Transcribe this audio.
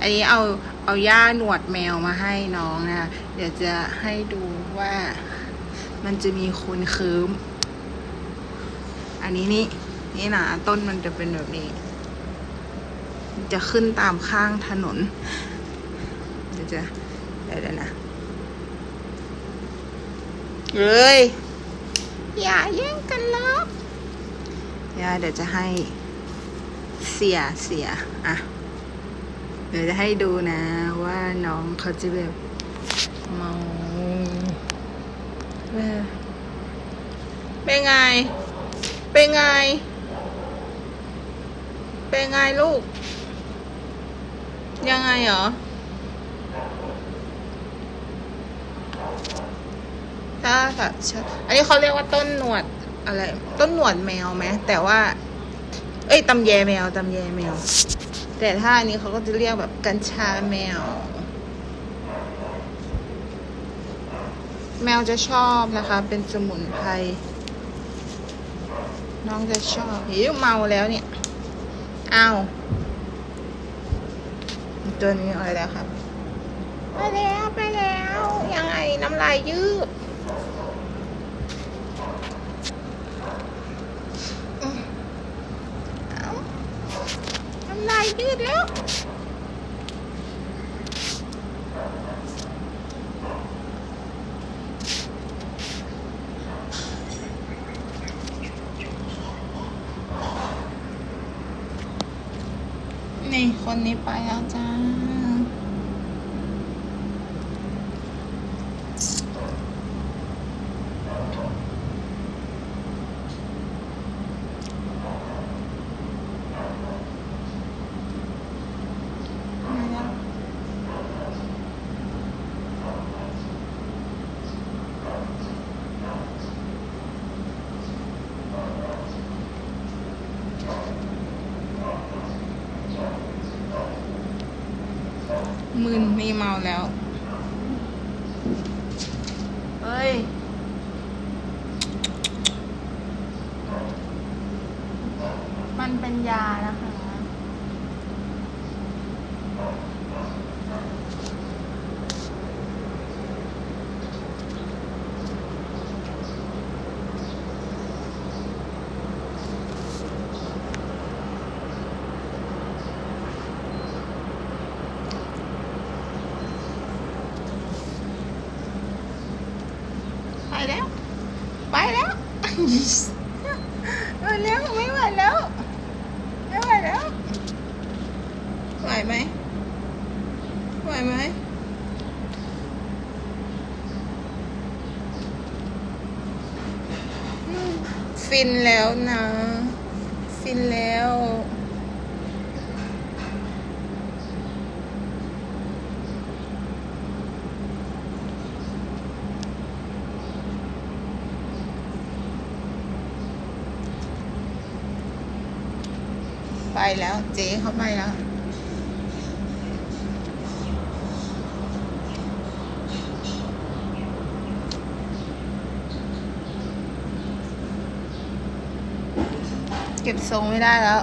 อันนี้เอาเอาย่าหนวดแมวมาให้น้องนะ เดี๋ยวจะให้ดูว่ามันจะมีคนคิมอันนี้นี่นี่นะต้นมันจะเป็นแบบนี้ จะขึ้นตามข้างถนน เดี๋ยวจะเดี๋ยวนะเอ้ยอย่าแย่งกันลบย่าเดี๋ยวจะให้เสียเสียอะ เดี๋ยวจะให้ดูนะว่าน้องเขาจะแบบเมาเออเป็นไง เป็นไง เป็นไงลูก ยังไงเหรอถ้าแบบอันนี้เขาเรียกว่าต้นหนวดอะไร ต้นหนวดแมวไหมแต่ว่า เอ้ยตำแยแมวตำแยแมว แต่ถ้าอันนี้เขาก็จะเรียกแบบกัญชาแมว แมวจะชอบนะคะ เป็นสมุนไพรน้องจะชอบหิวเมาแล้วเนี่ย เอาตัวนี้อะไรแล้วครับ ไปแล้ว ไปแล้ว ยังไงน้ำลายยืดอืมเอาน้ำลา ยืดแล้วนี่คนนี้ไปแล้วจ้าแล้ว มึนมีเมาแล้ว เฮ้ย มันเป็นยานะคะ แล้ว ไปแล้วไปแล้วไม่ไหวแล้วไม่ไหวแล้วไหวไหมไหวไหมอืมฟินแล้วนะ ฟินแล้ว ไปแล้ว เจ๊เขาไปแล้ว เก็บทรงไม่ได้แล้ว